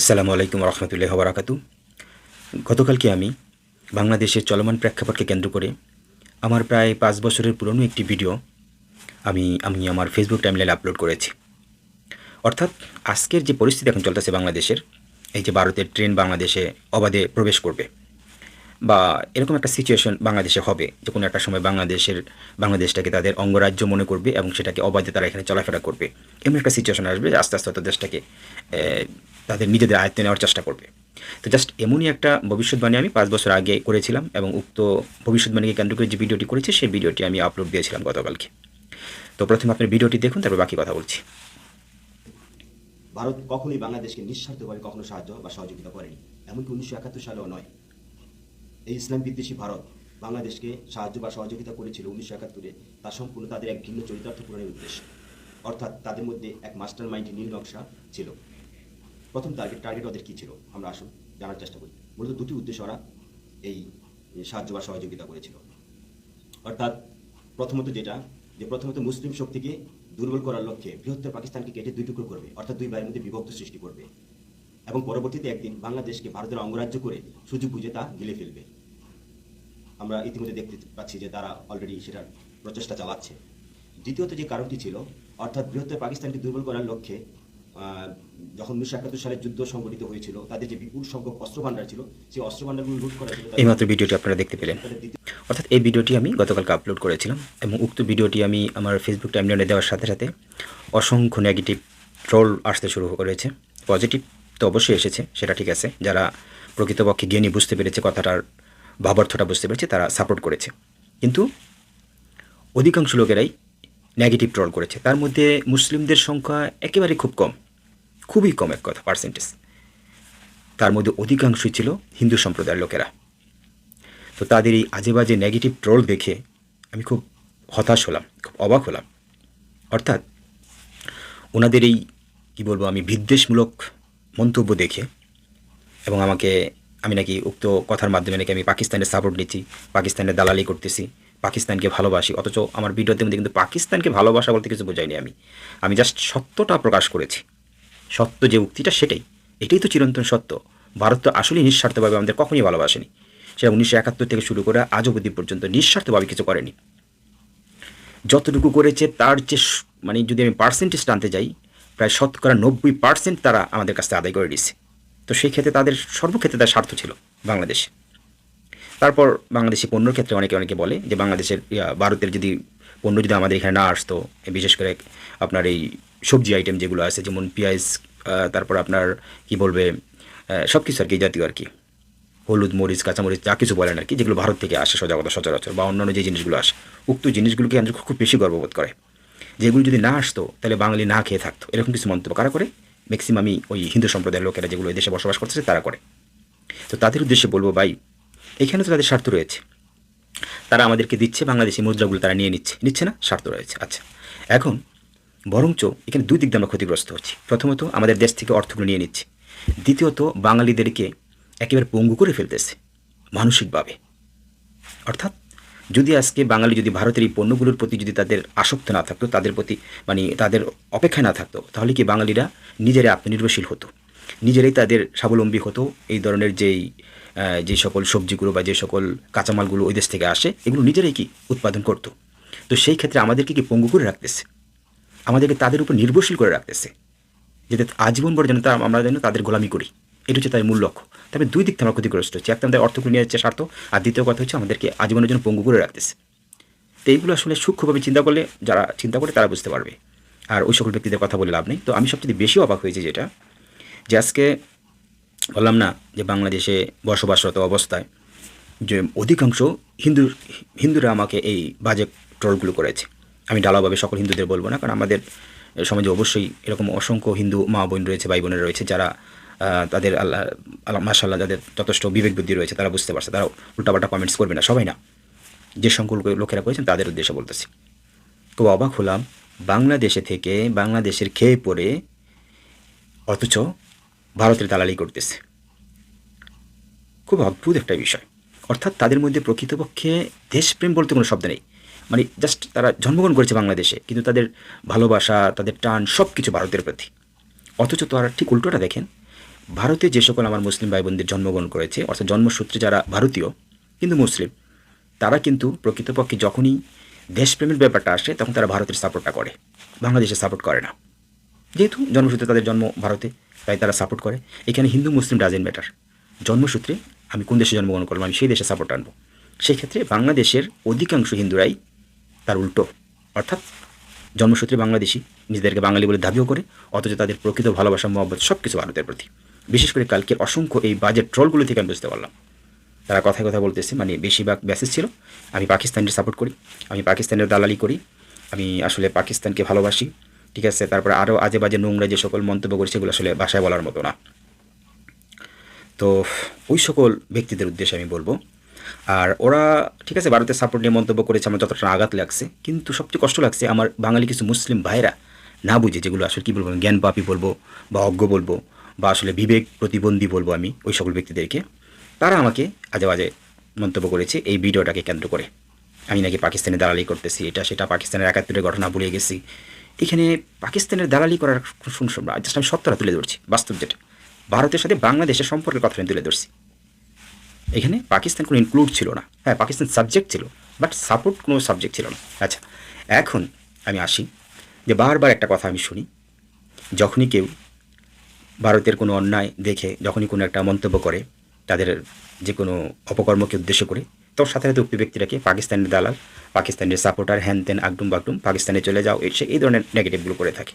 আসসালামু আলাইকুম রহমতুল্লাহ বারাকাতু গতকালকে আমি বাংলাদেশের চলমান প্রেক্ষাপটকে কেন্দ্র করে আমার প্রায় পাঁচ বছরের পুরনো একটি ভিডিও আমি আমি আমার ফেসবুক টাইমলাইনে আপলোড করেছি। অর্থাৎ আজকের যে পরিস্থিতি এখন চলতেছে বাংলাদেশের, এই যে ভারতের ট্রেন বাংলাদেশে অবাধে প্রবেশ করবে। বা এরকম একটা সিচুয়েশন বাংলাদেশে হবে যে কোনো একটা সময় বাংলাদেশের, বাংলাদেশটাকে তাদের অঙ্গরাজ্য মনে করবে এবং সেটাকে অবাধে তারা এখানে চলাফেরা করবে। এমন একটা সিচুয়েশন আসবে যে আস্তে আস্তে দেশটাকে তাদের নিজেদের আয়ত্তে নেওয়ার চেষ্টা করবে। তো জাস্ট এমনই একটা ভবিষ্যৎবাণী আমি পাঁচ বছর আগে করেছিলাম এবং উক্ত ভবিষ্যৎবাণীকে কেন্দ্র করে যে ভিডিওটি করেছি, সেই ভিডিওটি আমি আপলোড দিয়েছিলাম গতকালকে। তো প্রথমে আপনার ভিডিওটি দেখুন, তারপর বাকি কথা বলছি। ভারত কখনোই বাংলাদেশকে নিঃস্বার্থভাবে কখনো সাহায্য বা সহযোগিতা করেনি। এমনকি উনিশশো একাত্তর সালেও নয়। এই ইসলাম বিদ্বেষী ভারত বাংলাদেশকে সাহায্য বা সহযোগিতা করেছিল উনিশশো একাত্তরে, তা সম্পূর্ণ তাদের এক ভিন্ন চরিতার্থ পূরণের উদ্দেশ্যে। অর্থাৎ তাদের মধ্যে এক মাস্টার মাইন্ড নীল নকশা ছিল। প্রথম টার্গেট টার্গেট ওদের কী ছিল? আমরা আসুন জানার চেষ্টা করি। মূলত দুটি উদ্দেশ্য ওরা এই সাহায্য বা সহযোগিতা করেছিল। অর্থাৎ প্রথমত যেটা, যে প্রথমত মুসলিম শক্তিকে দুর্বল করার লক্ষ্যে বৃহত্তর পাকিস্তানকে কেটে দুই টুকরো করবে, অর্থাৎ দুই ভাইয়ের মধ্যে বিভক্ত সৃষ্টি করবে। এবং পরবর্তীতে একদিন বাংলাদেশকে ভারতের অঙ্গরাজ্য করে সুযোগ বুঝে তা গিলে ফেলবে। আমরা ইতিমধ্যে দেখতে পাচ্ছি যে তারা অলরেডি সেটার প্রচেষ্টা চালাচ্ছে। দ্বিতীয়ত যে কারণটি ছিল অর্থাৎ বৃহত্তর পাকিস্তানকে দুর্বল করার লক্ষ্যে যখন উনিশশো একাত্তর সালে যুদ্ধ সংঘটিত হয়েছিল তাদের যে বিপুল সংখ্যক অস্ত্র ভান্ডার ছিল সেই অস্ত্র ভান্ডারগুলো লুট করা ছিল এইমাত্র ভিডিওটি আপনারা দেখতে পেলেন। অর্থাৎ এই ভিডিওটি আমি গতকালকে আপলোড করেছিলাম এবং উক্ত ভিডিওটি আমি আমার ফেসবুক টাইমলাইনে দেওয়ার সাথে সাথে অসংখ্য নেগেটিভ ট্রোল আসতে শুরু করেছে পজিটিভ তো অবশ্যই এসেছে, সেটা ঠিক আছে। যারা প্রকৃতপক্ষে জ্ঞানী বুঝতে পেরেছে কথাটার ভাবার্থটা বুঝতে পেরেছে, তারা সাপোর্ট করেছে। কিন্তু অধিকাংশ লোকেরাই নেগেটিভ ট্রোল করেছে। তার মধ্যে মুসলিমদের সংখ্যা একেবারে খুব কম, খুবই কম এক কথা পার্সেন্টেজ তার মধ্যে অধিকাংশই ছিল হিন্দু সম্প্রদায়ের লোকেরা। তো তাদের এই আজে বাজে নেগেটিভ ট্রোল দেখে আমি খুব হতাশ হলাম, খুব অবাক হলাম। অর্থাৎ ওনাদের এই, কী বলব আমি, বিদ্বেষমূলক মন্তব্য দেখে এবং আমাকে, আমি নাকি উক্ত কথার মাধ্যমে নাকি আমি পাকিস্তানের সাপোর্ট নিচ্ছি, পাকিস্তানের দালালি করতেছি, পাকিস্তানকে ভালোবাসি, অথচ আমার ভিডিওতে মধ্যে কিন্তু পাকিস্তানকে ভালোবাসা বলতে কিছু বোঝাইনি আমি। আমি জাস্ট সত্যটা প্রকাশ করেছি। সত্য যে উক্তিটা সেটাই। এটাই তো চিরন্তন সত্য। ভারত তো আসলেই নিঃস্বার্থভাবে আমাদের কখনই ভালোবাসেনি। সেটা উনিশশো একাত্তর থেকে শুরু করে আজ অবধি পর্যন্ত নিঃস্বার্থভাবে কিছু করেনি। যতটুকু করেছে তার যে মানে যদি আমি পার্সেন্টেজ টানতে যাই প্রায় শতকরা নব্বই পার্সেন্ট তারা আমাদের কাছ আদায় করে দিচ্ছে তো সেই ক্ষেত্রে তাদের সর্বক্ষেত্রে তার স্বার্থ ছিল বাংলাদেশে। তারপর বাংলাদেশি পণ্যর ক্ষেত্রে অনেকে অনেকে বলে যে বাংলাদেশের ভারতের যদি পণ্য যদি আমাদের এখানে না আসতো, বিশেষ করে আপনার এই সবজি আইটেম যেগুলো আছে, যেমন পেঁয়াজ তারপর আপনার কি বলবে সব কিছু আর কি জাতীয় আর কি। হলুদ, মরিচ, কাঁচামরিচ, যা কিছু বলেন আর কি, যেগুলো ভারত থেকে আসে সজাগতা সচরাচর, বা অন্যান্য যে জিনিসগুলো আসে, উক্ত জিনিসগুলোকে আমাদের খুব বেশি গর্ববোধ করে। যেগুলো যদি না আসতো, তাহলে বাঙালি না খেয়ে থাকতো। এরকম কিছু মন্তব্য কারা করে? ম্যাক্সিমামই ওই হিন্দু সম্প্রদায়ের লোকেরা যেগুলো দেশে বসবাস করতেছে, তারা করে। তো তাদের উদ্দেশ্যে বলব, ভাই, এখানে তো তাদের স্বার্থ রয়েছে। তারা আমাদেরকে দিচ্ছে, বাংলাদেশি মুদ্রাগুলো তারা নিয়ে নিচ্ছে। নিচ্ছে না, স্বার্থ রয়েছে। আচ্ছা এখন বরঞ্চ এখানে দুই দিক দিয়ে আমরা ক্ষতিগ্রস্ত হচ্ছি। প্রথমত, আমাদের দেশ থেকে অর্থগুলো নিয়ে নিচ্ছে। দ্বিতীয়ত, বাঙালিদেরকে একেবারে পঙ্গু করে ফেলতেছে, মানসিকভাবে। অর্থাৎ যদি আজকে বাঙালি যদি ভারতের এই পণ্যগুলোর প্রতি যদি তাদের আসক্ত না থাকতো, তাদের প্রতি মানে তাদের অপেক্ষায় না থাকতো, তাহলে কি বাঙালিরা নিজেরাই আত্মনির্ভরশীল হতো? নিজেরাই তাদের স্বাবলম্বী হতো? এই ধরনের যেই যে সকল সবজিগুলো বা যে সকল কাঁচামালগুলো ওই দেশ থেকে আসে, এগুলো নিজেরাই কি উৎপাদন করতো? তো সেই ক্ষেত্রে আমাদেরকে কি পঙ্গু করে রাখতেছে? আমাদেরকে তাদের উপর নির্ভরশীল করে রাখতেছে? যাতে আজীবন পর যেন তা আমরা যেন তাদের গোলামি করি। এটা হচ্ছে তাদের মূল লক্ষ্য। তবে দুই দিক থেকে আমরা ক্ষতিগ্রস্ত হচ্ছে। একটা আমাদের অর্থগুলো নিয়ে যাচ্ছে স্বার্থ, আর দ্বিতীয় কথা হচ্ছে আমাদেরকে আজীবনের জন্য পঙ্গু করে রাখতেছে। তো এইগুলো আসলে সূক্ষ্মভাবে চিন্তা করলে, যারা চিন্তা করে তারা বুঝতে পারবে। আর ওই সকল ব্যক্তিদের কথা বলে লাভ নেই। তো আমি সবচেয়ে বেশি অবাক হয়েছি যেটা, যে আজকে বললাম না যে বাংলাদেশে বসবাসরত অবস্থায় যে অধিকাংশ হিন্দু, হিন্দুরা আমাকে এই বাজে ট্রলগুলো করেছে। আমি ডালাভাবে সকল হিন্দুদের বলব না, কারণ আমাদের সমাজে অবশ্যই এরকম অসংখ্য হিন্দু মা বোন রয়েছে, ভাই বোনেরা রয়েছে, যারা তাদের আল্লাহ আল্লাহ যাদের যথেষ্ট বিবেক বুদ্ধি রয়েছে, তারা বুঝতে পারছে, তারা উল্টাপাল্টা কমেন্টস করবে না, সবাই না। যে সংখ্যক লোকেরা করেছেন, তাদের উদ্দেশ্যে বলতেছি। খুব অবাক হলাম, বাংলাদেশে থেকে বাংলাদেশের খেয়ে পড়ে, অথচ ভারতের দালালি করতেছে। খুব অদ্ভুত একটা বিষয়। অর্থাৎ তাদের মধ্যে প্রকৃতপক্ষে দেশপ্রেম বলতে কোনো শব্দ নেই। মানে জাস্ট তারা জন্মগ্রহণ করেছে বাংলাদেশে, কিন্তু তাদের ভালোবাসা, তাদের টান সব কিছু ভারতের প্রতি। অথচ তারা ঠিক উল্টোটা দেখেন ভারতে যে সকল আমার মুসলিম ভাই বোনদের জন্মগ্রহণ করেছে, অর্থাৎ জন্মসূত্রে যারা ভারতীয়, কিন্তু মুসলিম, তারা কিন্তু প্রকৃতপক্ষে যখনই দেশপ্রেমের ব্যাপারটা আসে, তখন তারা ভারতের সাপোর্টটা করে। বাংলাদেশের সাপোর্ট করে না। যেহেতু জন্মসূত্রে তাদের জন্ম ভারতে, তাই তারা সাপোর্ট করে। এখানে হিন্দু, মুসলিম ডাজেন্ট ম্যাটার। জন্মসূত্রে আমি কোন দেশে জন্মগ্রহণ করলাম, আমি সেই দেশে সাপোর্ট আনব। সেই ক্ষেত্রে বাংলাদেশের অধিকাংশ হিন্দুরাই তার উল্টো। অর্থাৎ জন্মসূত্রে বাংলাদেশি, নিজেদেরকে বাঙালি বলে দাবিও করে, অথচ তাদের প্রকৃত ভালোবাসা, মহব্বত সব কিছু ভারতের প্রতি। বিশেষ করে কালকের অসংখ্য এই বাজেট ট্রলগুলো থেকে আমি বুঝতে পারলাম। তারা কথায় কথা বলতেছে মানে বেশিরভাগ ব্যাসেজ ছিল, আমি পাকিস্তানের সাপোর্ট করি, আমি পাকিস্তানের দালালি করি, আমি আসলে পাকিস্তানকে ভালোবাসি, ঠিক আছে? তারপরে আরও আজে বাজে নোংরা যে সকল মন্তব্য করি, সেগুলো আসলে ভাষায় বলার মতো না। তো ওই সকল ব্যক্তিদের উদ্দেশ্যে আমি বলব, আর ওরা, ঠিক আছে, ভারতের সাপোর্ট নিয়ে মন্তব্য করেছে, আমার যতটা আঘাত লাগছে, কিন্তু সবচেয়ে কষ্ট লাগছে আমার বাঙালি কিছু মুসলিম ভাইরা না বুঝে, যেগুলো আসলে কী বলব জ্ঞান পাপি বলব বা অজ্ঞ বলব বা আসলে বিবেক প্রতিবন্ধী বলব আমি ওই সকল ব্যক্তিদেরকে, তারা আমাকে আজে বাজে মন্তব্য করেছে এই ভিডিওটাকে কেন্দ্র করে। আমি নাকি পাকিস্তানে দালালি করতেছি, এটা সেটা পাকিস্তানের একাত্তরের ঘটনা ভুলে গেছি। এখানে পাকিস্তানের দালালি করার শুনছ জাস্ট আমি সত্যটা তুলে ধরছি, বাস্তব যেটা। ভারতের সাথে বাংলাদেশের সম্পর্কের কথা আমি তুলে ধরছি। এখানে পাকিস্তান কোনো ইনক্লুড ছিল না। হ্যাঁ পাকিস্তান সাবজেক্ট ছিল বাট সাপোর্ট কোনো সাবজেক্ট ছিল না। আচ্ছা এখন আমি আসি যে বারবার একটা কথা আমি শুনি, যখনই কেউ ভারতের কোনো অন্যায় দেখে যখনই কোনো একটা মন্তব্য করে, তাদের যে কোনো অপকর্মকে উদ্দেশ্য করে, তো সাথে সাথে উক্ত ব্যক্তিটাকে পাকিস্তানের দালাল, পাকিস্তানের সাপোর্টার হ্যান ত্যান আগডুম বাগডুম, পাকিস্তানে চলে যাও, এই এই ধরনের নেগেটিভগুলো করে থাকে।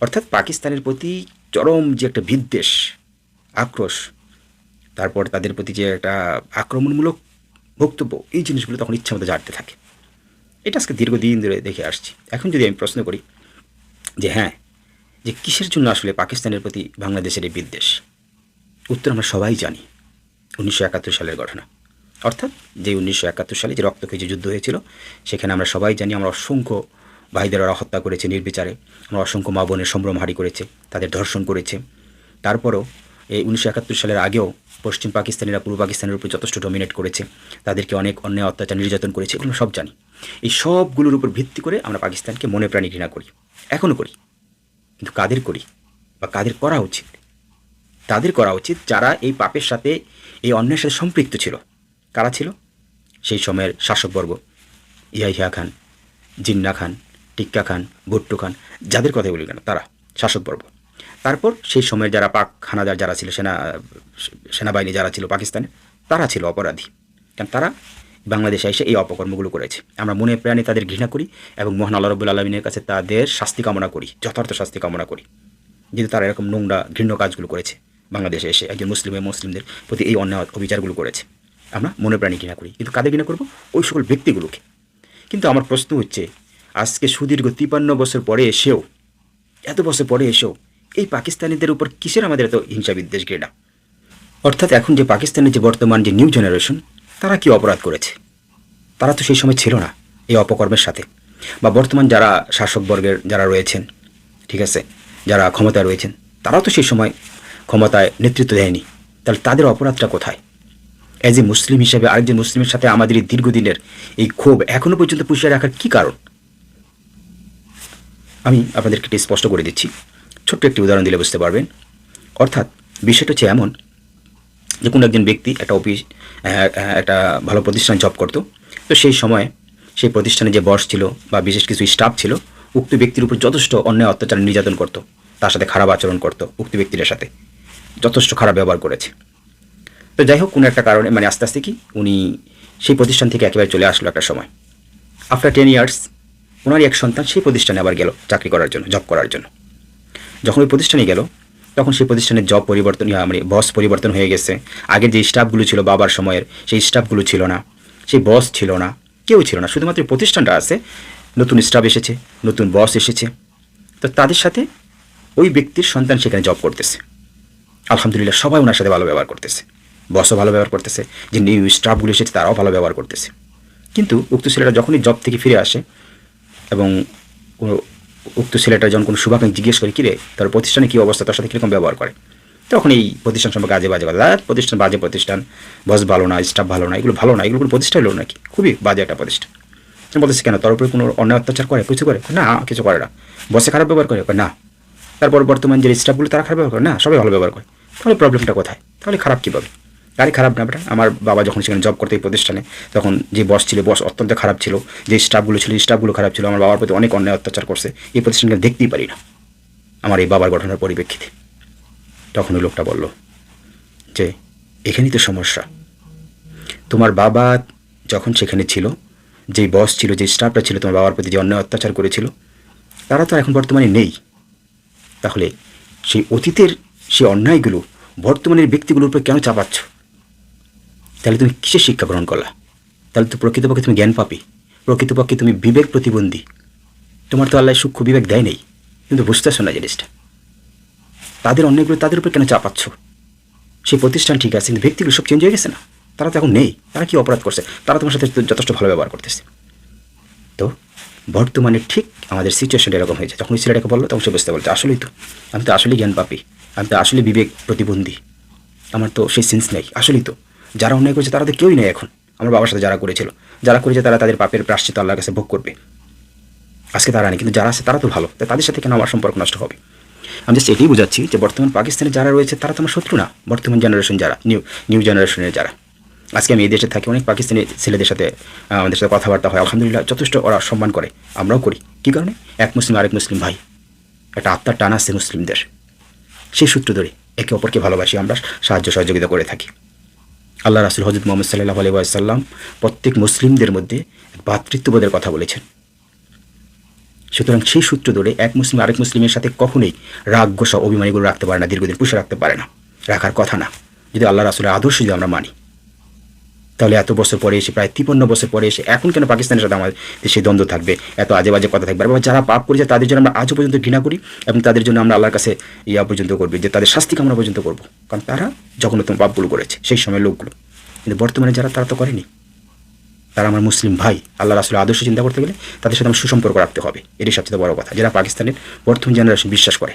অর্থাৎ পাকিস্তানের প্রতি চরম যে একটা বিদ্বেষ, আক্রোশ, তারপর তাদের প্রতি যে একটা আক্রমণমূলক বক্তব্য, এই জিনিসগুলো তখন ইচ্ছা মতো জানতে থাকে। এটা আজকে দীর্ঘদিন ধরে দেখে আসছি। এখন যদি আমি প্রশ্ন করি যে হ্যাঁ যে কিসের জন্য আসলে পাকিস্তানের প্রতি বাংলাদেশের এই বিদ্বেষ? উত্তর আমরা সবাই জানি, উনিশশো একাত্তর সালের ঘটনা। অর্থাৎ যে উনিশশো একাত্তর সালে যে রক্তক্ষয়ী যুদ্ধ হয়েছিল, সেখানে আমরা সবাই জানি আমরা অসংখ্য ভাইদের ওরা হত্যা করেছে নির্বিচারে, আমরা অসংখ্য মা বোনের সম্ভ্রম হারি করেছে, তাদের ধর্ষণ করেছে। তারপরও এই উনিশশো একাত্তর সালের আগেও পশ্চিম পাকিস্তানিরা পূর্ব পাকিস্তানের উপর যথেষ্ট ডমিনেট করেছে, তাদেরকে অনেক অন্যায়, অত্যাচার, নির্যাতন করেছে, এগুলো সব জানি। এই সবগুলোর উপর ভিত্তি করে আমরা পাকিস্তানকে মনে প্রাণী ঘৃণা করি এখনও করি। কিন্তু কাদের করি বা কাদের করা উচিত? তাদের করা উচিত যারা এই পাপের সাথে, এই অন্যের সাথে সম্পৃক্ত ছিল। কারা ছিল? সেই সময়ের শাসকবর্গ, ইয়াহিয়া খান, জিন্না খান, টিক্কা খান, ভুট্টো খান, যাদের কথা বলি কেন, তারা শাসকবর্গ। তারপর সেই সময়ের যারা পাক হানাদার যারা ছিল, সেনা, সেনাবাহিনী যারা ছিল পাকিস্তানে, তারা ছিল অপরাধী। কারণ তারা বাংলাদেশে এসে এই অপকর্মগুলো করেছে। আমরা মনে প্রাণে তাদের ঘৃণা করি এবং মোহন আল্লাহ রবুল আলমিনের কাছে তাদের শাস্তি কামনা করি, যথার্থ শাস্তি কামনা করি। যেহেতু তারা এরকম নোংরা, ঘৃণ্য কাজগুলো করেছে বাংলাদেশে এসে একজন মুসলিমে মুসলিমদের প্রতি এই অন্যায় অবিচারগুলো করেছে। আমরা মনে প্রাণী ঘৃণা করি, কিন্তু কাদের ঘৃণা করব? ওই সকল ব্যক্তিগুলোকে। কিন্তু আমার প্রশ্ন হচ্ছে, আজকে সুদীর্ঘ তিপান্ন বছর পরে এসেও, এত বছর পরে এসেও এই পাকিস্তানিদের উপর কিসের আমাদের এত হিংসা বিদ্বেষ ঘৃণা? অর্থাৎ এখন যে পাকিস্তানের যে বর্তমান যে নিউ জেনারেশন তারা কি অপরাধ করেছে? তারা তো সেই সময় ছিল না এই অপকর্মের সাথে। বা বর্তমান যারা শাসকবর্গের যারা রয়েছেন, ঠিক আছে, যারা ক্ষমতায় রয়েছেন, তারাও তো সেই সময় ক্ষমতায় নেতৃত্ব দেয়নি। তাহলে তাদের অপরাধটা কোথায়? অ্যাজ এ মুসলিম হিসেবে আরেকজন মুসলিমের সাথে আমাদের এই দীর্ঘদিনের এই ক্ষোভ এখনও পর্যন্ত পুষিয়ে রাখার কী কারণ? আমি আপনাদেরকে একটি স্পষ্ট করে দিচ্ছি। ছোট্ট একটি উদাহরণ দিলে বুঝতে পারবেন। অর্থাৎ বিষয়টা হচ্ছে এমন যে কোনো একজন ব্যক্তি একটা অফিস একটা ভালো প্রতিষ্ঠানে জব করতো। তো সেই সময় সেই প্রতিষ্ঠানে যে বস ছিল বা বিশেষ কিছু স্টাফ ছিল, উক্ত ব্যক্তির উপর যথেষ্ট অন্যায় অত্যাচার নির্যাতন করতো, তার সাথে খারাপ আচরণ করতো উক্ত ব্যক্তির সাথে। যথেষ্ট খারাপ ব্যবহার করেছে। তো যাই হোক, কোনো একটা কারণে মানে আস্তে আস্তে কি, উনি সেই প্রতিষ্ঠান থেকে একেবারে চলে আসলো একটা সময়। আফটার টেন ইয়ার্স ওনারই এক সন্তান সেই প্রতিষ্ঠানে আবার গেল, চাকরি করার জন্য জব করার জন্য। যখন ওই প্রতিষ্ঠানে গেল তখন সেই প্রতিষ্ঠানের জব পরিবর্তন মানে বস পরিবর্তন হয়ে গেছে। আগে যে স্টাফগুলো ছিল বাবার সময়ের, সেই স্টাফগুলো ছিল না। সেই বস ছিল না। কেউ ছিল না। শুধুমাত্র প্রতিষ্ঠানটা আছে। নতুন স্টাফ এসেছে, নতুন বস এসেছে। তো তাদের সাথে ওই ব্যক্তির সন্তান সেখানে জব করতেছে। আলহামদুলিল্লাহ সবাই ওনার সাথে ভালো ব্যবহার করতেছে। বসও ভালো ব্যবহার করতেছে। যে নিউ স্টাফগুলো এসেছে, তারাও ভালো ব্যবহার করতেছে। কিন্তু উক্ত ছেলেটা যখনই জব থেকে ফিরে আসে এবং উক্ত ছেলেটা যখন কোনো শুভাকাঙ্ক্ষী জিজ্ঞেস করে, কিরে, তার প্রতিষ্ঠানে কী অবস্থা? তার সাথে কীরকম ব্যবহার করে? তখন এই প্রতিষ্ঠান সম্পর্কে আজে বাজে কথা। প্রতিষ্ঠান বাজে প্রতিষ্ঠান। বস ভালো না স্টাফ ভালো না, এগুলো ভালো না, এগুলো কোনো প্রতিষ্ঠান হলো নাকি? খুবই বাজে একটা প্রতিষ্ঠান। বলতেছি, কেন, তার উপরে কোনো অন্য অত্যাচার করে? কিছু করে? না, কিছু করে না। বসে খারাপ ব্যবহার করে? না। তারপর বর্তমান যে স্টাফগুলো তারা খারাপ ব্যবহার করে? না, সবাই ভালো ব্যবহার করে। তাহলে প্রবলেমটা কোথায়? তাহলে খারাপ কীভাবে? আরে খারাপ না বেটা আমার বাবা যখন সেখানে জব করতে এই প্রতিষ্ঠানে, তখন যে বস ছিল বস অত্যন্ত খারাপ ছিল। যে স্টাফগুলো ছিল স্টাফগুলো খারাপ ছিল। আমার বাবার প্রতি অনেক অন্যায় অত্যাচার করছে। এই প্রতিষ্ঠানকে দেখতেই পারি না। আমার এই বাবার ঘটনার পরিপ্রেক্ষিতে। তখন ওই লোকটা বলল যে, এখানেই তো সমস্যা। তোমার বাবা যখন সেখানে ছিল, যে বস ছিল, যে স্টাফটা ছিল, তোমার বাবার প্রতি যে অন্যায় অত্যাচার করেছিল, তারা তো এখন বর্তমানে নেই। তাহলে সেই অতীতের সেই অন্যায়গুলো বর্তমানের ব্যক্তিগুলোর উপর কেন চাপাচ্ছ? তাহলে তুমি কিসের শিক্ষা গ্রহণ করলা? তাহলে তো প্রকৃতপক্ষে তুমি জ্ঞান পাপি প্রকৃতপক্ষে তুমি বিবেক প্রতিবন্ধী। তোমার তো আল্লাহ সূক্ষ্ম বিবেক দেয় নেই। কিন্তু বুঝতেছো না জিনিসটা। তাদের অন্যায়গুলো তাদের উপর কেন চাপাচ্ছ? সেই প্রতিষ্ঠান ঠিক আছে, কিন্তু ব্যক্তিগুলো সব চেঞ্জ হয়ে গেছে না? তারা তো এখন নেই। তারা কি অপরাধ করছে? তারা তোমার সাথে যথেষ্ট ভালো ব্যবহার করতেছে। তো বর্তমানে ঠিক আমাদের সিচুয়েশনটা এরকম হয়েছে। যখন ওই ছেলেটাকে বলল, তখন সে বুঝতে বলছে, আসলেই তো। আমি তো আসলেই জ্ঞান পাপি আমি তো আসলে বিবেক প্রতিবন্ধী। আমার তো সেই সেন্স নেই। আসলেই তো। যারা অন্যায় করেছে তারা তো কেউই নেই এখন। আমার বাবার সাথে যারা করেছিল, যারা করেছে তারা তাদের পাপের প্রাশ্চিত আল্লাহর কাছে ভোগ করবে। আজকে তারা নেই, কিন্তু যারা আছে তারা তো ভালো। তাই তাদের সাথে কেন আমার সম্পর্ক নষ্ট হবে? আমি জাস্ট এটাই বোঝাচ্ছি যে বর্তমান পাকিস্তানে যারা রয়েছে তারা তো আমার শত্রু না। বর্তমান জেনারেশন যারা নিউ নিউ জেনারেশনের যারা। আজকে আমি এই দেশে থাকি, অনেক পাকিস্তানি ছেলেদের সাথে আমাদের সাথে কথাবার্তা হয়। আলহামদুলিল্লাহ, যথেষ্ট ওরা সম্মান করে। আমরাও করি। কী কারণে? এক মুসলিম, আরেক মুসলিম ভাই। একটা আত্মার টান আছে মুসলিমদের। সেই সূত্র ধরে একে অপরকে ভালোবাসি, আমরা সাহায্য, সহযোগিতা করে থাকি। আল্লাহ রাসুল হজরত মোহাম্মদ সাল্লাহ আলাইসাল্লাম প্রত্যেক মুসলিমদের মধ্যে ভাতৃত্ববোধের কথা বলেছেন। সুতরাং সেই সূত্র ধরে এক মুসলিম আরেক মুসলিমের সাথে কখনোই রাগ গোসা অভিমানীগুলো রাখতে পারে না, দীর্ঘদিন পুষে রাখতে পারে না। রাখার কথা না। যদি আল্লাহ রাসুলের আদর্শ যদি আমরা মানি তাহলে এত বছর পরে এসে, প্রায় তিপ্পান্ন বছর পরে এসে এখন কেন পাকিস্তানের সাথে আমাদের দেশে দ্বন্দ্ব থাকবে? এত আজে বাজে কথা থাকবে। বা যারা পাপ করেছে, তাদের জন্য আমরা আজও পর্যন্ত ঘৃণা করি এবং তাদের জন্য আমরা আল্লাহর কাছে ইয়া পর্যন্ত করবি, যে তাদের শাস্তি কামনা পর্যন্ত করব। কারণ তারা যখন জঘন্যতম পাপগুলো করেছে, সেই সময় লোকগুলো। কিন্তু বর্তমানে যারা, তারা তো করেনি। তারা আমার মুসলিম ভাই, আল্লাহ রাসুলের আদর্শ চিন্তা করতে গেলে তাদের সাথে আমার সুসম্পর্ক রাখতে হবে। এটাই সবচেয়ে বড় কথা। যারা পাকিস্তানের বর্তমান জেনারেশন বিশ্বাস করে,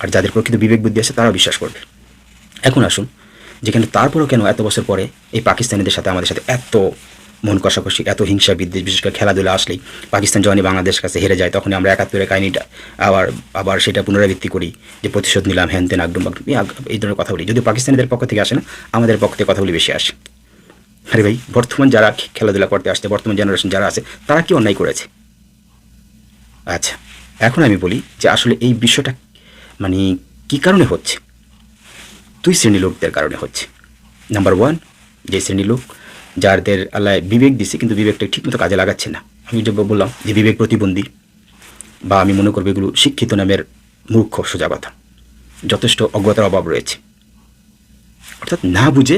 আর যাদের প্রকৃত বিবেক বুদ্ধি আছে, তারাও বিশ্বাস করবে। এখন আসুন যেখানে তারপরেও কেন এত বছর পরে এই পাকিস্তানিদের সাথে আমাদের সাথে এত মন কষাকষি, এত হিংসা বিদ্বেষ, বিশেষ করে খেলাধুলা আসলেই পাকিস্তান যখনই বাংলাদেশের কাছে হেরে যায়, তখনই আমরা একাত্তরের কাহিনিটা আবার আবার সেটা পুনরাবৃত্তি করি, যে প্রতিশোধ নিলাম হ্যান তেন আগডুম বাগডুম এই ধরনের কথা বলি। যদি পাকিস্তানিদের পক্ষ থেকে আসে না, আমাদের পক্ষ থেকে কথাগুলি বেশি আসে। আরে ভাই, বর্তমান যারা খেলাধুলা করতে আসছে, বর্তমান জেনারেশন যারা আছে, তারা কি অন্যায় করেছে? আচ্ছা এখন আমি বলি যে আসলে এই বিষয়টা মানে কি কারণে হচ্ছে? দুই শ্রেণির লোকদের কারণে হচ্ছে। নাম্বার ওয়ান যে শ্রেণির লোক যাদের আল্লাহ বিবেক দিছে, কিন্তু বিবেকটা ঠিকমতো কাজে লাগাচ্ছে না। আমি যে বললাম যে বিবেক প্রতিবন্ধী, বা আমি মনে করব এগুলো শিক্ষিত নামের মূর্খ, সোজা কথা। যথেষ্ট অজ্ঞতার অভাব রয়েছে। অর্থাৎ না বুঝে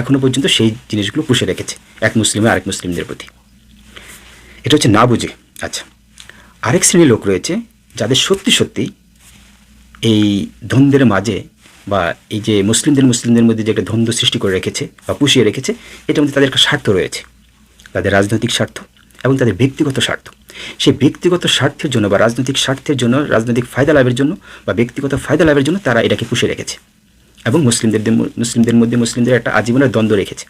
এখনও পর্যন্ত সেই জিনিসগুলো পুষে রেখেছে, এক মুসলিমে আরেক মুসলিমদের প্রতি। এটা হচ্ছে না বুঝে। আচ্ছা আরেক শ্রেণির লোক রয়েছে, যাদের সত্যি সত্যি এই দ্বন্দ্বের মাঝে বা এই যে মুসলিমদের মুসলিমদের মধ্যে যে একটা দ্বন্দ্ব সৃষ্টি করে রেখেছে বা পুষিয়ে রেখেছে, এটার মধ্যে তাদের একটা স্বার্থ রয়েছে। তাদের রাজনৈতিক স্বার্থ এবং তাদের ব্যক্তিগত স্বার্থ। সেই ব্যক্তিগত স্বার্থের জন্য বা রাজনৈতিক স্বার্থের জন্য, রাজনৈতিক ফায়দা লাভের জন্য বা ব্যক্তিগত ফায়দা লাভের জন্য তারা এটাকে পুষে রেখেছে। এবং মুসলিমদের মুসলিমদের মধ্যে মুসলিমদের একটা আজীবনের দ্বন্দ্ব রেখেছে।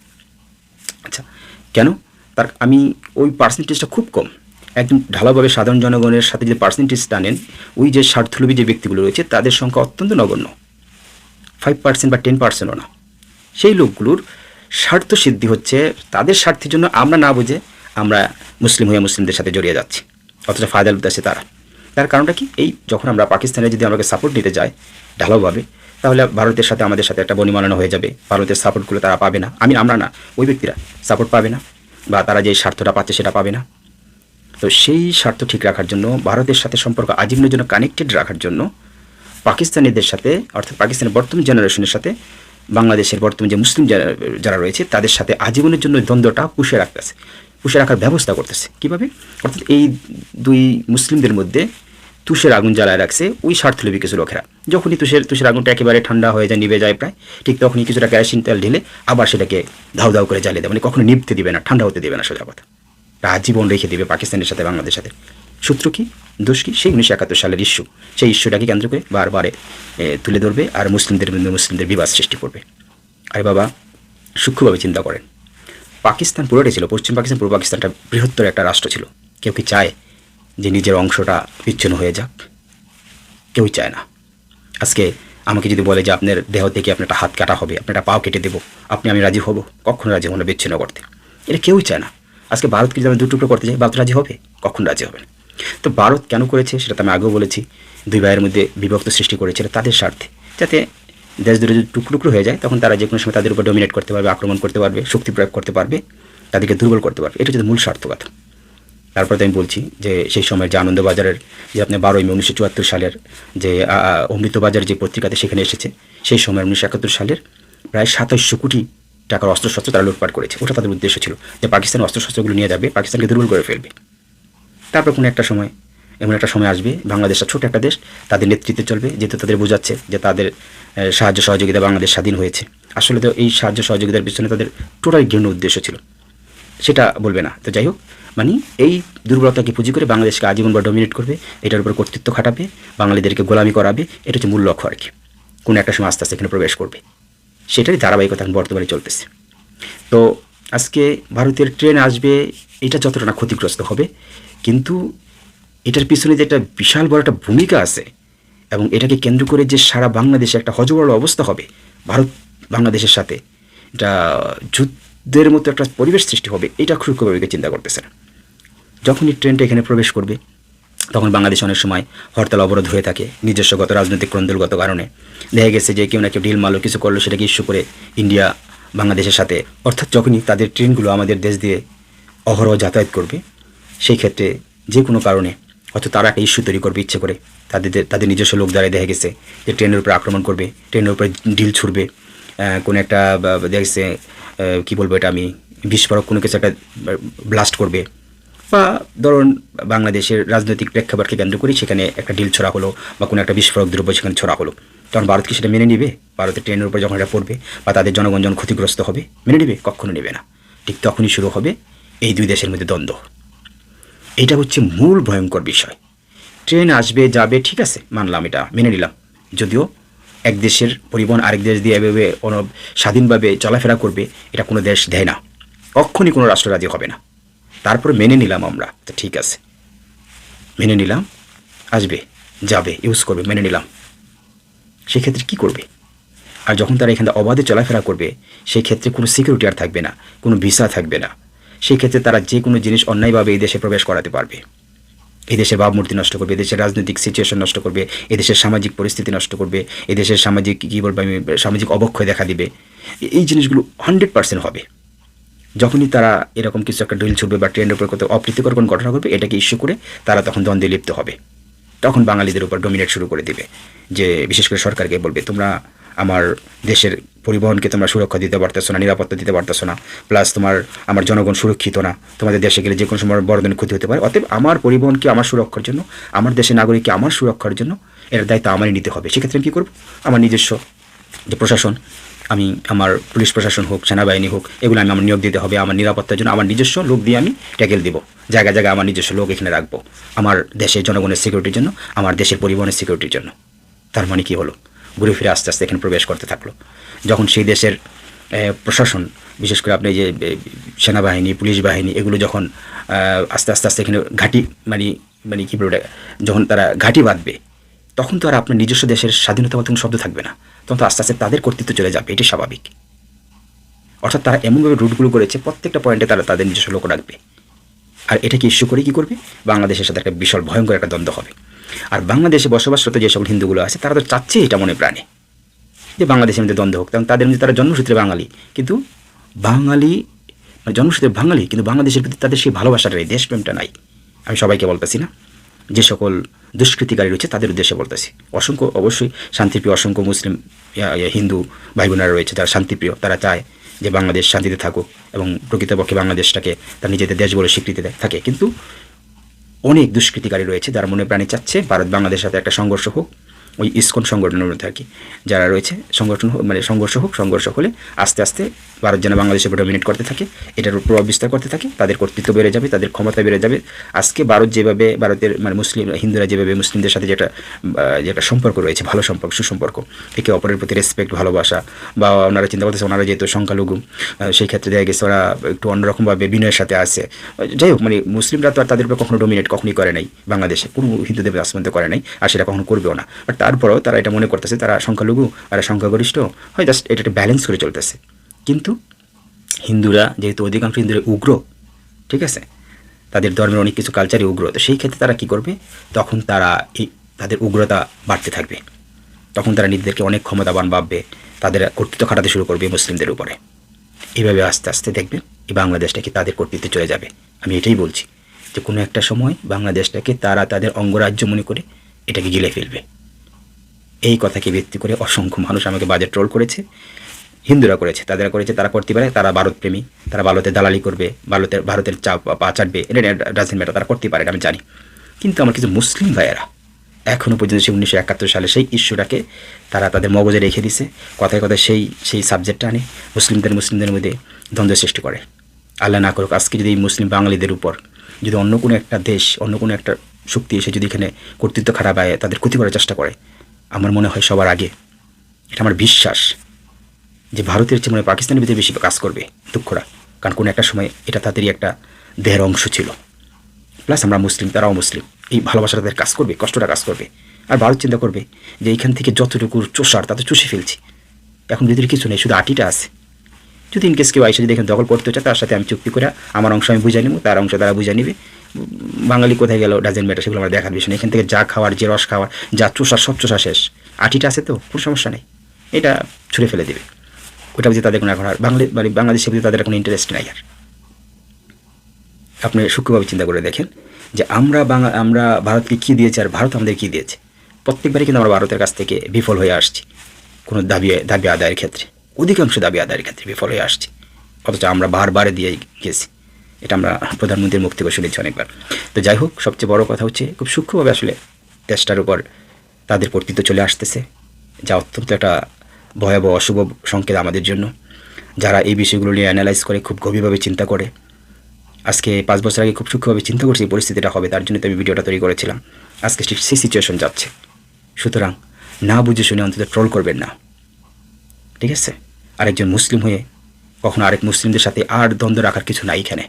আচ্ছা কেন? তার, আমি ওই পার্সেন্টেজটা খুব কম। একদম ঢালাভাবে সাধারণ জনগণের সাথে যে পার্সেন্টেজটা নেন, ওই যে স্বার্থলোভী যে ব্যক্তিগুলো রয়েছে, তাদের সংখ্যা অত্যন্ত নগণ্য। ফাইভ পার্সেন্ট বা টেন পার্সেন্টও না। সেই লোকগুলোর স্বার্থ সিদ্ধি হচ্ছে, তাদের স্বার্থের জন্য আমরা না বুঝে আমরা মুসলিম হয়ে মুসলিমদের সাথে জড়িয়ে যাচ্ছি। অথচ ফায়দা লুটতে আছে তারা। তার কারণটা কি? এই যখন আমরা পাকিস্তানে যদি আমাকে সাপোর্ট নিতে যাই ঢালাওভাবে, তাহলে ভারতের সাথে আমাদের সাথে একটা বনিমানানো হয়ে যাবে। ভারতের সাপোর্টগুলো তারা পাবে না। আমি আমরা না, ওই ব্যক্তিরা সাপোর্ট পাবে না বা তারা যে স্বার্থটা পাচ্ছে সেটা পাবে না। তো সেই স্বার্থ ঠিক রাখার জন্য, ভারতের সাথে সম্পর্ক আজীবনের জন্য কানেক্টেড রাখার জন্য পাকিস্তানিদের সাথে, অর্থাৎ পাকিস্তানের বর্তমান জেনারেশনের সাথে, বাংলাদেশের বর্তমান যে মুসলিম যারা- রয়েছে, তাদের সাথে আজীবনের জন্য দ্বন্দ্বটা পুষে রাখতেছে, পুষে রাখার ব্যবস্থা করতেছে। কীভাবে? অর্থাৎ এই দুই মুসলিমদের মধ্যে তুষের আগুন জ্বালায় রাখছে ওই স্বার্থলোভী কিছু লোকেরা। যখনই তুষের তুষের আগুনটা একেবারে ঠান্ডা হয়ে যায়, নিভে যায় প্রায়, ঠিক তখনই কিছুটা কেরাসিন তেল ঢেলে আবার সেটাকে ধাউ ধাউ করে জ্বালিয়ে দেয়। মানে কখনো নিভতে দিবে না, ঠান্ডা হতে দেবে না সোজা কথা। আজীবন রেখে দেবে পাকিস্তানের সাথে, বাংলাদেশের সাথে। সূত্র কি? দোষ কি? সেই উনিশশো একাত্তর সালের ইস্যু। সেই ইস্যুটাকে কেন্দ্র করে বারবারে তুলে ধরবে আর মুসলিমদের মুসলিমদের বিবাদ সৃষ্টি করবে। আরে বাবা, সূক্ষ্মভাবে চিন্তা করেন। পাকিস্তান পুরোটাই ছিল, পশ্চিম পাকিস্তান, পূর্ব পাকিস্তানটা বৃহত্তর একটা রাষ্ট্র ছিল। কেউ কি চায় যে নিজের অংশটা বিচ্ছিন্ন হয়ে যাক? কেউই চায় না। আজকে আমাকে যদি বলে যে আপনার দেহ থেকে আপনার একটা হাত কাটা হবে আপনার একটা পাও কেটে দেবো, আপনি আমি রাজি হব? কখন রাজি হব না বিচ্ছিন্ন করতে? এটা কেউই চায় না। আজকে ভারতকে যদি আমি দু টুকরো করতে চাই ভারত রাজি হবে? কখন রাজি হবে না? তো ভারত কেন করেছে সেটা তো আমি আগেও বলেছি। দুই ভাইয়ের মধ্যে বিভক্ত সৃষ্টি করেছিল তাদের স্বার্থে। যাতে দেশ দুটো যদি টুকরো টুকরো হয়ে যায়, তখন তারা যে কোনো সময় তাদের উপর ডোমিনেট করতে পারবে, আক্রমণ করতে পারবে, শক্তি প্রয়োগ করতে পারবে, তাদেরকে দুর্বল করতে পারবে। এটা হচ্ছে মূল স্বার্থকতা তারপরে আমি বলছি যে সেই সময় যে আনন্দবাজারের যে আপনি বারোই মে উনিশশো চুয়াত্তর সালের যে অমৃতবাজার যে পত্রিকাতে সেখানে এসেছে, সেই সময় উনিশশো একাত্তর সালের প্রায় সাতাশশো কোটি টাকার অস্ত্রশস্ত্র তারা লুটপাট করেছে। ওটা তাদের উদ্দেশ্য ছিল যে পাকিস্তান অস্ত্রশস্ত্রগুলো নিয়ে যাবে, পাকিস্তানকে দুর্বল করে ফেলবে। তারপর কোনো একটা সময়, এমন একটা সময় আসবে, বাংলাদেশটা ছোট একটা দেশ, তাদের নেতৃত্বে চলবে, যেহেতু তাদের বোঝাচ্ছে যে তাদের সাহায্য সহযোগিতা বাংলাদেশ স্বাধীন হয়েছে। আসলে তো এই সাহায্য সহযোগিতার পিছনে তাদের টোটাল ঘৃণ্য উদ্দেশ্য ছিল। সেটা বলবে না। তো যাই হোক মানে এই দুর্বলতাকে পুঁজি করে বাংলাদেশকে আজীবন বা ডমিনেট করবে, এটার উপর কর্তৃত্ব খাটাবে, বাঙালিদেরকে গোলামি করাবে, এটা হচ্ছে মূল লক্ষ্য আর কি। কোনো একটা সময় আস্তে আস্তে এখানে প্রবেশ করবে। সেটারই ধারাবাহিকতা এখন বর্তমানে চলতেছে। তো আজকে ভারতের ট্রেন আসবে, এটা যতটা না ক্ষতিগ্রস্ত হবে কিন্তু এটার পিছনে যে একটা বিশাল বড় একটা ভূমিকা আছে এবং এটাকে কেন্দ্র করে যে সারা বাংলাদেশে একটা হজবড় অবস্থা হবে, ভারত বাংলাদেশের সাথে, এটা যুদ্ধের মতো একটা পরিবেশ সৃষ্টি হবে, এটা সূক্ষ্মভাবে চিন্তা করতেছে না যখনই ট্রেনটা এখানে প্রবেশ করবে, তখন বাংলাদেশে অনেক সময় হরতাল অবরোধ হয়ে থাকে নিজস্বগত রাজনৈতিক ক্রন্দলগত কারণে। দেখা গেছে যে কেউ না কেউ ডিল মারলো, কিছু করল, সেটাকে ইস্যু করে ইন্ডিয়া বাংলাদেশের সাথে। অর্থাৎ যখনই তাদের ট্রেনগুলো আমাদের দেশ দিয়ে অহরহ যাতায়াত করবে সেই ক্ষেত্রে যে কোনো কারণে, হয়তো তারা একটা ইস্যু তৈরি করবে ইচ্ছে করে। তাদের তাদের নিজস্ব লোক দ্বারা দেখা গেছে যে ট্রেনের উপরে আক্রমণ করবে, ট্রেনের উপরে ডিল ছুড়বে কোনো একটা দেখা গেছে কী বলব এটা আমি, বিস্ফোরক কোনো কিছু একটা ব্লাস্ট করবে। বা, ধরুন, বাংলাদেশের রাজনৈতিক প্রেক্ষাপটকে কেন্দ্র করে সেখানে একটা ডিল ছড়া হলো বা কোনো একটা বিস্ফোরক দ্রব্য সেখানে ছড়া হলো। তখন ভারত কি সেটা মেনে নিবে? ভারতের ট্রেনের উপর যখন এটা পড়বে বা তাদের জনগণ যখন ক্ষতিগ্রস্ত হবে, মেনে নেবে? কখনো নেবে না। ঠিক তখনই শুরু হবে এই দুই দেশের মধ্যে দ্বন্দ্ব। এটা হচ্ছে মূল ভয়ঙ্কর বিষয়। ট্রেন আসবে, যাবে, ঠিক আছে, মানলাম এটা, মেনে নিলাম। যদিও এক দেশের পরিবহন আরেক দেশ দিয়ে এভাবে অন স্বাধীনভাবে চলাফেরা করবে, এটা কোনো দেশ দেয় না। কখনই কোনো রাষ্ট্র রাজি হবে না। তারপরে মেনে নিলাম আমরা, তো ঠিক আছে। মেনে নিলাম, আসবে, যাবে ইউজ করবে, মেনে নিলাম। সেক্ষেত্রে কি করবে? আর যখন তারা এখানে অবাধে চলাফেরা করবে সেই ক্ষেত্রে কোনো সিকিউরিটি আর থাকবে না, কোনো ভিসা থাকবে না। সেই ক্ষেত্রে তারা যে কোনো জিনিস অন্যায়ভাবে এই দেশে প্রবেশ করাতে পারবে। এই দেশের ভাবমূর্তি নষ্ট করবে, এদেশের রাজনৈতিক সিচুয়েশন নষ্ট করবে, এদেশের সামাজিক পরিস্থিতি নষ্ট করবে, এদেশের সামাজিক, কী বলব আমি, সামাজিক অবক্ষয় দেখা দিবে। এই জিনিসগুলো হান্ড্রেড পার্সেন্ট হবে। যখনই তারা এরকম কিছু একটা ড্রিল ছুটবে বা ট্রেনের উপর কোথাও অপ্রীতিকর কোনো ঘটনা করবে এটাকে ইস্যু করে তারা তখন দ্বন্দ্বে লিপ্ত হবে। তখন বাঙালিদের উপর ডোমিনেট শুরু করে দিবে। যে বিশেষ করে সরকারকে বলবে, তোমরা আমার দেশের পরিবহনকে তোমরা সুরক্ষা দিতে পারতেছো না, নিরাপত্তা দিতে পারতেছো না প্লাস তোমার, আমার জনগণ সুরক্ষিত না। তোমাদের দেশে গেলে যে কোনো সময় বড় ক্ষতি হতে পারে। অতএব আমার পরিবহনকে আমার সুরক্ষার জন্য, আমার দেশের নাগরিককে আমার সুরক্ষার জন্য এর দায়িত্ব আমারই নিতে হবে। সেক্ষেত্রে আমি কী করব? আমার নিজস্ব যে প্রশাসন, আমি আমার পুলিশ প্রশাসন হোক, সেনাবাহিনী হোক, এগুলো আমি আমার নিয়োগ দিতে হবে। আমার নিরাপত্তার জন্য আমার নিজস্ব লোক দিয়ে আমি ট্যাকেল দিব। জায়গায় জায়গায় আমার নিজস্ব লোক এখানে রাখব। আমার দেশের জনগণের সিকিউরিটির জন্য, আমার দেশের পরিবহনের সিকিউরিটির জন্য। তার মানে কী হলো? ঘুরে ফিরে আস্তে আস্তে এখানে প্রবেশ করতে থাকল। যখন সেই দেশের প্রশাসন বিশেষ করে আপনি যে সেনাবাহিনী পুলিশ বাহিনী এগুলো যখন আস্তে আস্তে আস্তে এখানে ঘাঁটি মানে মানে কী এটা, যখন তারা ঘাঁটি বাঁধবে তখন তো আর আপনার নিজস্ব দেশের স্বাধীনতা বলতে কোনো শব্দ থাকবে না। তখন তো আস্তে আস্তে তাদের কর্তৃত্ব চলে যাবে এটি স্বাভাবিক। অর্থাৎ তারা এমনভাবে রুটগুলো করেছে প্রত্যেকটা পয়েন্টে তারা তাদের নিজস্ব লোক রাখবে। আর এটাকে ইস্যু করে কী করবে? বাংলাদেশের সাথে একটা বিশাল ভয়ঙ্কর একটা দ্বন্দ্ব হবে। আর বাংলাদেশে বসবাসরত যে সকল হিন্দুগুলো আছে, তারা তো চাচ্ছে এটা মনে প্রাণে। যে বাংলাদেশের মধ্যে দ্বন্দ্ব হোক কারণ তাদের মধ্যে তারা জন্মসূত্রে বাঙালি। কিন্তু বাঙালি মানে জন্মসূত্রে বাঙালি, কিন্তু বাংলাদেশের প্রতি তাদের সেই ভালোবাসাটা নেই দেশপ্রেমটা নাই। আমি সবাইকে বলতেছি না, যে সকল দুষ্কৃতিকারী রয়েছে তাদের উদ্দেশ্যে বলতেছি। অসংখ্য, অবশ্যই শান্তিপ্রিয়, অসংখ্য মুসলিম হিন্দু ভাই বোনেরা রয়েছে, যারা শান্তিপ্রিয়, তারা চায় যে বাংলাদেশ শান্তিতে থাকুক এবং প্রকৃতপক্ষে বাংলাদেশটাকে তার নিজেদের দেশ বলে স্বীকৃতি দেয়, থাকে। কিন্তু অনেক দুষ্কৃতিকারী রয়েছে যারা মনে প্রাণী চাচ্ছে ভারত বাংলাদেশের সাথে একটা সংঘর্ষ হোক, ওই ইস্কন সংগঠনের মধ্যে আর কি, যারা রয়েছে, সংগঠন মানে সংঘর্ষ হোক, সংঘর্ষ হলে আস্তে আস্তে ভারত যেন বাংলাদেশের উপর ডমিনেট করতে থাকে, এটার প্রভাব বিস্তার করতে থাকে, তাদের কর্তৃত্ব বেড়ে যাবে, তাদের ক্ষমতা বেড়ে যাবে। আজকে ভারত যেভাবে, ভারতের মানে মুসলিম, হিন্দুরা যেভাবে মুসলিমদের সাথে যেটা যেটা সম্পর্ক রয়েছে, ভালো সম্পর্ক, সুসম্পর্ক, একে অপরের প্রতি রেসপেক্ট ভালোবাসা, বা ওনারা চিন্তা করতেছে, ওনারা যেহেতু সংখ্যালঘু সেই ক্ষেত্রে দেখা গেছে ওরা একটু অন্যরকমভাবে বিনয়ের সাথে আছে। যাই হোক মানে মুসলিমরা তো আর তাদের উপর কখনো ডোমিনেট কখনোই করে নাই, বাংলাদেশে। কোনো হিন্দুদের আসমন্ত করে নাই, আর সেটা কখনো করবেও না। বাট তারপরেও তারা এটা মনে করতেছে, তারা সংখ্যালঘু, আর সংখ্যাগরিষ্ঠ, হয় জাস্ট এটা একটা ব্যালেন্স করে চলতেছে। কিন্তু হিন্দুরা যেহেতু অধিকাংশ হিন্দুরা উগ্র, ঠিক আছে? তাদের ধর্মের অনেক কিছু কালচারই উগ্র। তো সেই ক্ষেত্রে তারা কি করবে? তখন তারা এই তাদের উগ্রতা বাড়তে থাকবে। তখন তারা নিজেদেরকে অনেক ক্ষমতাবান ভাববে, তাদের কর্তৃত্ব খাটাতে শুরু করবে মুসলিমদের উপরে। এইভাবে আস্তে আস্তে দেখবেন এই বাংলাদেশটাকে তাদের কর্তৃত্বে চলে যাবে। আমি এটাই বলছি যে কোনো একটা সময় বাংলাদেশটাকে তারা তাদের অঙ্গরাজ্য মনে করে এটাকে গিলে ফেলবে। এই কথাকে ভিত্তি করে অসংখ্য মানুষ আমাকে বাজে ট্রোল করেছে। হিন্দুরা করেছে, তাদের করেছে, তারা করতে পারে, তারা ভারতপ্রেমী, তারা ভারতের দালালি করবে, ভারতের ভারতের চা, পা চাটবে এটা ডাজেন্ট তারা করতে পারে আমি জানি। কিন্তু আমার কিছু মুসলিম ভাইয়েরা এখনও পর্যন্ত সেই উনিশশো একাত্তর সালে সেই ইস্যুটাকে তারা তাদের মগজে রেখে দিছে, কথায় কথায় সেই সেই সাবজেক্টটা আনে মুসলিমদের মুসলিমদের মধ্যে দ্বন্দ্ব সৃষ্টি করে। আল্লাহ না করুক, আজকে যদি মুসলিম বাঙালিদের উপর যদি অন্য কোনো একটা দেশ, অন্য কোনো একটা শক্তি এসে যদি এখানে কর্তৃত্ব খারাপ হয়, তাদের ক্ষতি করার চেষ্টা করে, আমার মনে হয় সবার আগে, এটা আমার বিশ্বাস যে ভারতের চেয়ে মনে পাকিস্তানের ভিতরে বেশি কাজ করবে দুঃখরা। কারণ কোনো একটা সময় এটা তাদেরই একটা দেহের অংশ ছিল। প্লাস আমরা মুসলিম, তারাও মুসলিম। এই ভালোবাসাটা তাদের কাজ করবে, কষ্টটা কাজ করবে। আর ভারত চিন্তা করবে যে এইখান থেকে যতটুকু চোষার তাতে চুষে ফেলছি। এখন ভিতরে কিছু নেই, শুধু আটিটা আছে। যদি ইনকেস কেউ আইসে যদি এখানে দখল করতে চায়, তার সাথে আমি চুক্তি করে আমার অংশ আমি বুঝে নেব, তার অংশ তারা বুঝে নেবে। বাঙালি কোথায় গেল ডাজেন্ট ম্যাটার সেগুলো আমরা দেখার বিষয় নেই। এখান থেকে যা খাওয়ার, যে রস খাওয়ার, যা চোষার, সব চোষা শেষ। আটিটা আছে তো, কোনো সমস্যা নেই। এটা ছুঁড়ে ফেলে দেবে। ওটা বুঝে তাদের কোনো এখন আর বাংলা মানে বাংলাদেশের প্রতি তাদের কোনো ইন্টারেস্ট নাই আর। আপনি সূক্ষ্মভাবে চিন্তা করে দেখেন যে আমরা বাংলা আমরা ভারতকে কী দিয়েছি আর ভারত আমাদের কী দিয়েছে। প্রত্যেকবারই কিন্তু আমরা ভারতের কাছ থেকে বিফল হয়ে আসছি কোনো দাবি দাবি আদায়ের ক্ষেত্রে। অধিকাংশ দাবি আদায়ের ক্ষেত্রে বিফল হয়ে আসছি। অথচ আমরা বারবার দিয়ে গেছি। এটা আমরা প্রধানমন্ত্রীর মুখ থেকে শুনেছি অনেকবার। তো যাই হোক, সবচেয়ে বড় কথা হচ্ছে খুব সূক্ষ্মভাবে আসলে দেশটার উপর তাদের কর্তৃত্ব চলে আসতেছে। যা অত্যন্ত একটা ভয়াবহ অশুভ সংকেত আমাদের জন্য, যারা এই বিষয়গুলো নিয়ে অ্যানালাইজ করে খুব গভীরভাবে চিন্তা করে। আজকে পাঁচ বছর আগে খুব সূক্ষ্মভাবে চিন্তা করছি এই পরিস্থিতিটা হবে, তার জন্য তো আমি ভিডিওটা তৈরি করেছিলাম। আজকে ঠিক সেই সিচুয়েশন যাচ্ছে। সুতরাং না বুঝে শুনে অন্তত ট্রোল করবেন না। ঠিক আছে? আরেকজন মুসলিম হয়ে কখনো আরেক মুসলিমদের সাথে আর দ্বন্দ্ব রাখার কিছু নাই এখানে।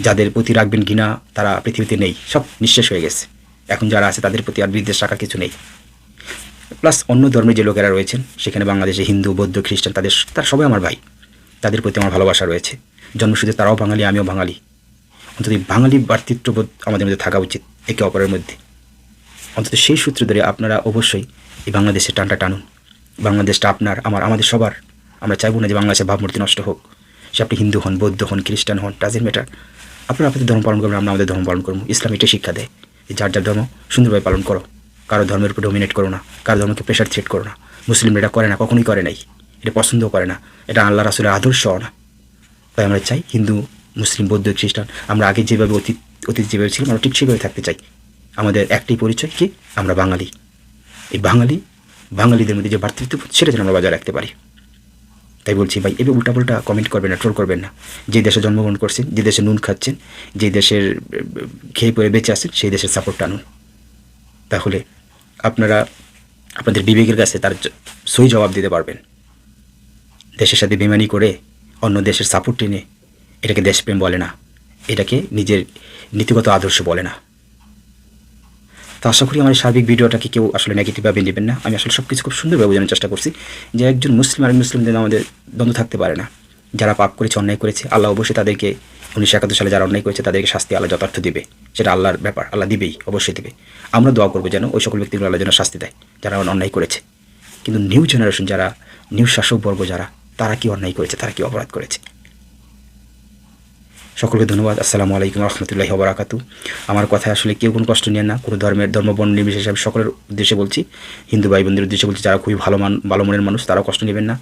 যাদের প্রতি রাখবেন ঘৃণা, তারা পৃথিবীতে নেই, সব নিঃশেষ হয়ে গেছে। এখন যারা আছে, তাদের প্রতি আর বিদ্বেষ রাখার কিছু নেই। প্লাস অন্য ধর্মের যে লোকেরা রয়েছেন, সেখানে বাংলাদেশে হিন্দু, বৌদ্ধ, খ্রিস্টান, তাদের তারা সবাই আমার ভাই। তাদের প্রতি আমার ভালোবাসা রয়েছে। জন্মসূত্রে তারাও বাঙালি, আমিও বাঙালি। অন্তত বাঙালি ভ্রাতৃত্ববোধ আমাদের মধ্যে থাকা উচিত একে অপরের মধ্যে। অন্তত সেই সূত্র ধরে আপনারা অবশ্যই এই বাংলাদেশের টানটা টানুন। বাংলাদেশটা আপনার, আমার, আমাদের সবার। আমরা চাইব না যে বাংলাদেশের ভাবমূর্তি নষ্ট হোক। সে আপনি হিন্দু হন, বৌদ্ধ হন, খ্রিস্টান হন, ডাজেন্ট মেটার আপনারা আপনাদের ধর্ম পালন করবেন, আমরা আমাদের ধর্ম পালন করব। ইসলাম এটাই শিক্ষা দেয় যার যার ধর্ম সুন্দরভাবে পালন করো। কারও ধর্মের উপর ডোমিনেট করো না, কারও ধর্মকে প্রেশার থ্রেট করো না। মুসলিমরা এটা করে না, কখনোই করে নাই। এটা পছন্দও করে না। এটা আল্লাহ রাসুলের আদর্শও না। তাই আমরা চাই হিন্দু, মুসলিম, বৌদ্ধ, খ্রিস্টান, আমরা আগে যেভাবে অতীত অতীত যেভাবে ছিলাম, আমরা ঠিক সেভাবে থাকতে চাই। আমাদের একটাই পরিচয় কি? আমরা বাঙালি। এই বাঙালি, বাঙালিদের মধ্যে যে ভ্রাতৃত্ব সেটা যেন আমরা বজায় রাখতে পারি। তাই বলছি, ভাই এবার উল্টাপাল্টা কমেন্ট করবেন না ট্রোল করবেন না। যে দেশে জন্মগ্রহণ করছেন, যে দেশে নুন খাচ্ছেন, যে দেশের খেয়ে পরে বেঁচে আছেন, সেই দেশের সাপোর্ট টানুন তাহলে আপনারা আপনাদের বিবেকের কাছে তার সই জবাব দিতে পারবেন। দেশের সাথে বেমানি করে অন্য দেশের সাপোর্ট টেনে এটাকে দেশপ্রেম বলে না। এটাকে নিজের নীতিগত আদর্শ বলে না। তো আশা করি আমার সার্বিক ভিডিওটাকে কেউ আসলে নেগেটিভভাবে নেবেন না। আমি আসলে সব কিছু খুব সুন্দরভাবে বোঝানোর চেষ্টা করছি যে একজন মুসলিম আর মুসলিমদের আমাদের দ্বন্দ্ব থাকতে পারে না। যারা পাপ করেছে, অন্যায় করেছে, আল্লাহ অবশ্যই তাদেরকে উনিশশো একাত্তর সালে যারা অন্যায় করেছে, তাদেরকে শাস্তি আল্লাহ যথার্থ দিবে। সেটা আল্লাহর ব্যাপার, আল্লাহ দিবেই, অবশ্যই দিবে। আমরা দোয়া করব যেন ওই সকল ব্যক্তিগুলো আল্লাহ যেন শাস্তি দেয়, যারা অন্যায় করেছে। কিন্তু নিউ জেনারেশন যারা নিউ শাসকবর্গ যারা, তারা কি অন্যায় করেছে, তারা কি অপরাধ করেছে? সকলকে ধন্যবাদ, আসসালামু আলাইকুম রহমতুল্লাহি ওবরাকাতু আমার কথা আসলে কেউ কোনো কষ্ট নিয়ে না, কোনো ধর্মের ধর্ম বর্ণ নির্বিশেষে আমি সকলের উদ্দেশ্যে বলছি। হিন্দু ভাই বোনদের উদ্দেশ্যে বলছি, যারা খুবই ভালো মান, ভালো মনের মানুষ, তারাও কষ্ট নেবেন না।